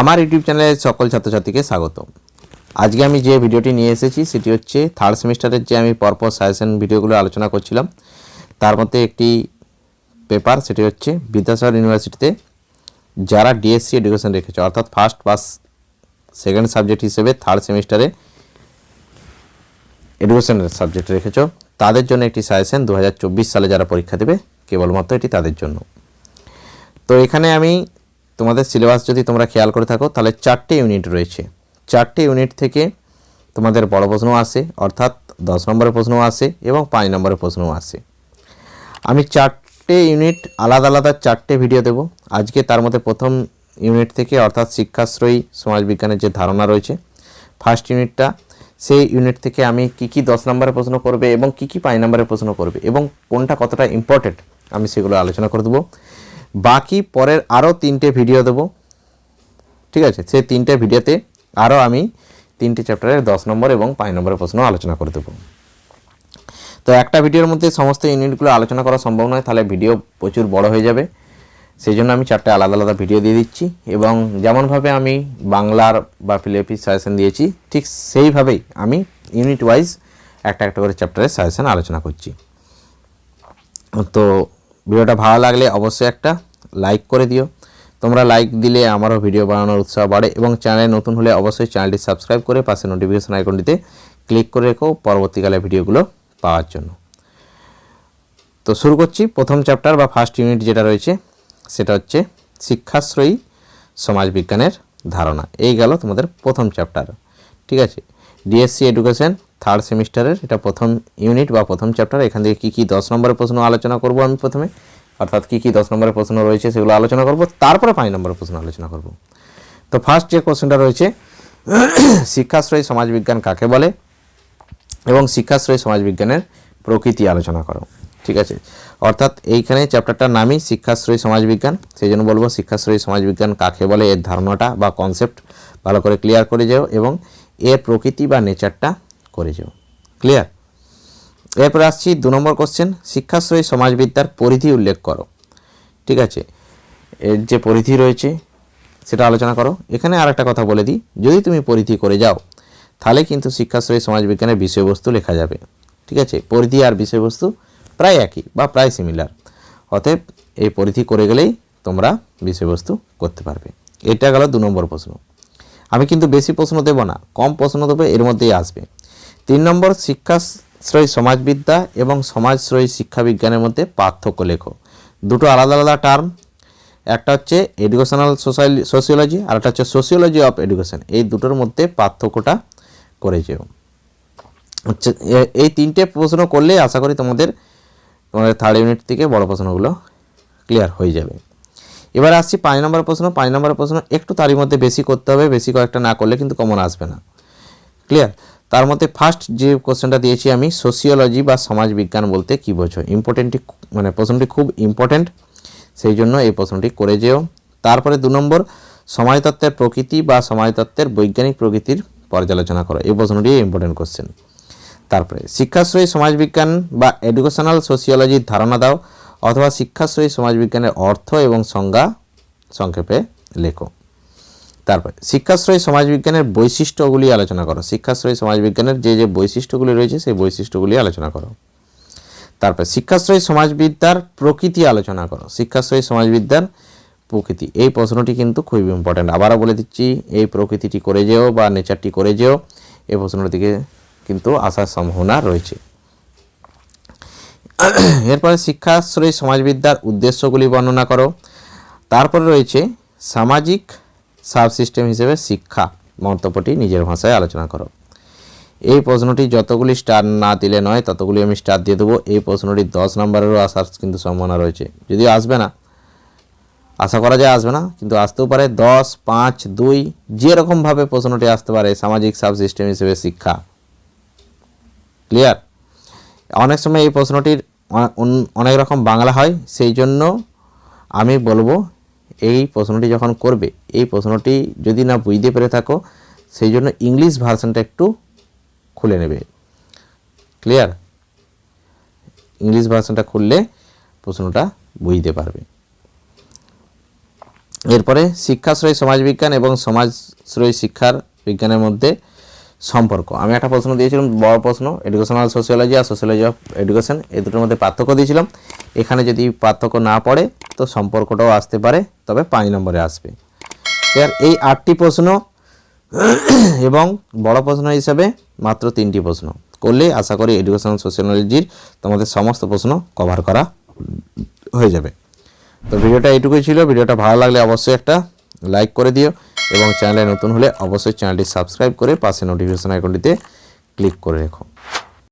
আমার ইউটিউব চ্যানেলে সকল ছাত্রছাত্রীকে স্বাগত আজকে আমি যে ভিডিওটি নিয়ে এসেছি, সেটি হচ্ছে থার্ড সেমিস্টারের যে আমি পরপর সাজেশন ভিডিওগুলো আলোচনা করছিলাম, তার মধ্যে একটি পেপার সেটি হচ্ছে বিদ্যাসাগর ইউনিভার্সিটিতে যারা ডিএসসি এডুকেশন রেখেছে, অর্থাৎ ফার্স্ট পাস সেকেন্ড সাবজেক্ট হিসেবে থার্ড সেমিস্টারে এডুকেশনের সাবজেক্ট রেখেছ, তাদের জন্য একটি সাজেশন দু হাজার চব্বিশ সালে যারা পরীক্ষা দেবে, কেবলমাত্র এটি তাদের জন্য। তো এখানে আমি তোমাদের সিলেবাস যদি তোমরা খেয়াল করে থাকো, তাহলে চারটে ইউনিট রয়েছে। চারটে ইউনিট থেকে তোমাদের বড় প্রশ্ন আসে, অর্থাৎ দশ নম্বরের প্রশ্নও আসে এবং পাঁচ নম্বরের প্রশ্নও আসে। আমি চারটে ইউনিট আলাদা আলাদা চারটে ভিডিও দেব। আজকে তার মধ্যে প্রথম ইউনিট থেকে, অর্থাৎ শিক্ষাশ্রয়ী সমাজবিজ্ঞানের যে ধারণা রয়েছে ফার্স্ট ইউনিটটা সেই ইউনিট থেকে আমি কি কি দশ নম্বরের প্রশ্ন করবে এবং কি কি পাঁচ নম্বরের প্রশ্ন করবে এবং কোনটা কতটা ইম্পর্টেন্ট আমি সেগুলো আলোচনা করে দেবো। বাকি পরের আরও তিনটে ভিডিও দেবো। ঠিক আছে? সেই তিনটে ভিডিওতে আরও আমি তিনটে চ্যাপ্টারের দশ নম্বর এবং পাঁচ নম্বরের প্রশ্ন আলোচনা করে দেবো। তো একটা ভিডিওর মধ্যে সমস্ত ইউনিটগুলো আলোচনা করা সম্ভব নয়, তাহলে ভিডিও প্রচুর বড় হয়ে যাবে। সেই জন্য আমি চারটে আলাদা আলাদা ভিডিও দিয়ে দিচ্ছি এবং যেমনভাবে আমি বাংলার বা ফিলিপি সাজেশন দিয়েছি, ঠিক সেইভাবেই আমি ইউনিট ওয়াইজ একটা একটা করে চ্যাপ্টারের সাজেশন আলোচনা করছি। তো ভিডিওটা ভালো লাগলে অবশ্যই একটা লাইক করে দিও। তোমরা লাইক দিলে আমারও ভিডিও বানানোর উৎসাহ বাড়ে এবং চ্যানেলে নতুন হলে অবশ্যই চ্যানেলটি সাবস্ক্রাইব করে পাশে নোটিফিকেশন আইকনটিতে ক্লিক করে রেখো পরবর্তীকালে ভিডিওগুলো পাওয়ার জন্য। তো শুরু করছি প্রথম চ্যাপ্টার বা ফার্স্ট ইউনিট যেটা রয়েছে, সেটা হচ্ছে শিক্ষাশ্রয়ী সমাজবিজ্ঞানের ধারণা। এই গেল তোমাদের প্রথম চ্যাপ্টার ঠিক আছে? ডিএসসি এডুকেশন থার্ড সেমিস্টারের এটা প্রথম ইউনিট বা প্রথম চ্যাপ্টার এখান থেকে কী কী দশ নম্বরের প্রশ্ন আলোচনা করব আমি প্রথমে। অর্থাৎ কী কী দশ নম্বরের প্রশ্ন রয়েছে সেগুলো আলোচনা করব, তারপরে পাঁচ নম্বরের প্রশ্ন আলোচনা করব। তো ফার্স্ট যে কোশ্চেনটা রয়েছে, শিক্ষাশ্রয়ী সমাজবিজ্ঞান কাকে বলে? এবং শিক্ষাশ্রয়ী সমাজবিজ্ঞানের প্রকৃতি আলোচনা করো, ঠিক আছে? অর্থাৎ এইখানে চ্যাপ্টারটার নামই শিক্ষাশ্রয়ী সমাজবিজ্ঞান সেই জন্য বলব শিক্ষাশ্রয়ী সমাজবিজ্ঞান কাকে বলে, এর ধারণাটা বা কনসেপ্ট ভালো করে ক্লিয়ার করে যাও এবং এর প্রকৃতি বা নেচারটা করে যাও। ক্লিয়ার এরপর আসছি দু নম্বর কোশ্চেন শিক্ষাশ্রয়ী সমাজবিদ্যার পরিধি উল্লেখ করো। ঠিক আছে? এর যে পরিধি রয়েছে, সেটা আলোচনা করো। এখানে আর একটা কথা বলে দিই, যদি তুমি পরিধি করে যাও, তাহলে কিন্তু শিক্ষাশ্রয়ী সমাজবিজ্ঞানের বিষয়বস্তু লেখা যাবে। ঠিক আছে? পরিধি আর বিষয়বস্তু প্রায় একই বা প্রায় সিমিলার অতএব এই পরিধি করে গেলেই তোমরা বিষয়বস্তু করতে পারবে। এটা গেল দু নম্বর প্রশ্ন। আমি কিন্তু বেশি প্রশ্ন দেব না, কম প্রশ্ন দেবো, এর মধ্যেই আসবে। তিন নম্বর শিক্ষাশ্রয়ী সমাজবিদ্যা এবং সমাজশ্রয়ী শিক্ষাবিজ্ঞানের মধ্যে পার্থক্য লেখো। দুটো আলাদা আলাদা টার্ম একটা হচ্ছে এডুকেশনাল সোসিওলজি আর একটা হচ্ছে সোসিওলজি অফ এডুকেশন এই দুটোর মধ্যে পার্থক্যটা করে যেও। এই তিনটে প্রশ্ন করলে আশা করি তোমাদের তোমাদের থার্ড ইউনিট থেকে বড় প্রশ্নগুলো ক্লিয়ার হয়ে যাবে। এবার আসছি পাঁচ নম্বর প্রশ্ন। পাঁচ নম্বর প্রশ্ন, একটু তারই মধ্যে বেশি করতে হবে, বেশি কয়েকটা না করলে কিন্তু কমন আসবে না। ক্লিয়ার তার মধ্যে ফার্স্ট যে কোশ্চেনটা দিয়েছি আমি সোসিওলজি বা সমাজবিজ্ঞান বলতে কী বোঝো? ইম্পর্টেন্টটি মানে প্রশ্নটি খুব ইম্পর্টেন্ট সেই জন্য এই প্রশ্নটি করে যেও। তারপরে দু নম্বর, সমাজতত্ত্বের প্রকৃতি বা সমাজতত্ত্বের বৈজ্ঞানিক প্রকৃতির পর্যালোচনা করো। এই প্রশ্নটি ইম্পর্টেন্ট কোশ্চেন তারপরে, শিক্ষাশ্রয়ী সমাজবিজ্ঞান বা এডুকেশনাল সোসিওলজির ধারণা দাও, অথবা শিক্ষাশ্রয়ী সমাজবিজ্ঞানের অর্থ এবং সংজ্ঞা সংক্ষেপে লেখো। তারপরে, শিক্ষাশ্রয়ী সমাজবিজ্ঞানের বৈশিষ্ট্যগুলি আলোচনা করো। শিক্ষাশ্রয়ী সমাজবিজ্ঞানের যে যে বৈশিষ্ট্যগুলি রয়েছে, সেই বৈশিষ্ট্যগুলি আলোচনা করো। তারপরে, শিক্ষাশ্রয়ী সমাজবিদ্যার প্রকৃতি আলোচনা করো। শিক্ষাশ্রয়ী সমাজবিদ্যার প্রকৃতি। এই প্রশ্নটি কিন্তু খুবই ইম্পর্ট্যান্ট আবারও বলে দিচ্ছি, এই প্রকৃতিটি করে যেও বা নেচারটি করে যেও এই প্রশ্নটির দিকে কিন্তু আসার সম্ভাবনা রয়েছে। এরপরে, শিক্ষাশ্রয়ী সমাজবিদ্যার উদ্দেশ্যগুলি বর্ণনা করো। তারপরে রয়েছে, সামাজিক সাবসিস্টেম হিসেবে শিক্ষা মন্তব্যটি নিজের ভাষায় আলোচনা করো। এই প্রশ্নটি যতগুলি স্টার না দিলে নয়, ততগুলি আমি স্টার দিয়ে দেবো। এই প্রশ্নটি দশ নম্বরেরও আসার কিন্তু সম্ভাবনা রয়েছে। যদিও আসবে না, আশা করা যায় আসবে না, কিন্তু আসতেও পারে। দশ, পাঁচ, দুই, যেরকমভাবে প্রশ্নটি আসতে পারে, সামাজিক সাবসিস্টেম হিসেবে শিক্ষা। ক্লিয়ার? অনেক সময় এই প্রশ্নটির অনেক রকম বাংলা হয়, সেই জন্য আমি বলব এই প্রশ্নটি যখন করবে, এই প্রশ্নটি যদি না বুঝতে পেরে থাকো, সেই জন্য ইংলিশ ভার্সনটা একটু খুলে নেবে। ক্লিয়ার ইংলিশ ভার্সনটা খুললে প্রশ্নটা বুঝতে পারবে। এরপরে শিক্ষাশ্রয়ী, সমাজবিজ্ঞান এবং সমাজশ্রয়ী শিক্ষার বিজ্ঞানের মধ্যে সম্পর্ক। আমি একটা প্রশ্ন দিয়েছিলাম, বড় প্রশ্ন এডুকেশনাল সোশিওলজি আর সোশিওলজি অফ এডুকেশন এই দুটোর মধ্যে পার্থক্য দিয়েছিলাম। এখানে যদি পার্থক্য না পড়ে, তো সম্পর্কটাও আসতে পারে, তবে পাঁচ নম্বরে আসবে। এবার এই আটটি প্রশ্ন, এবং বড় প্রশ্ন হিসাবে মাত্র তিনটি প্রশ্ন করলে আশা করি এডুকেশনাল সোশিওলজির তোমাদের সমস্ত প্রশ্ন কভার করা হয়ে যাবে। তো ভিডিওটা এইটুকুই ছিল, ভিডিওটা ভালো লাগলে অবশ্যই একটা লাইক করে দিও। এবং চ্যানেলে নতুন হলে অবশ্যই চ্যানেলটি সাবস্ক্রাইব করে পাশে নোটিফিকেশন আইকনটিতে ক্লিক করে রেখো।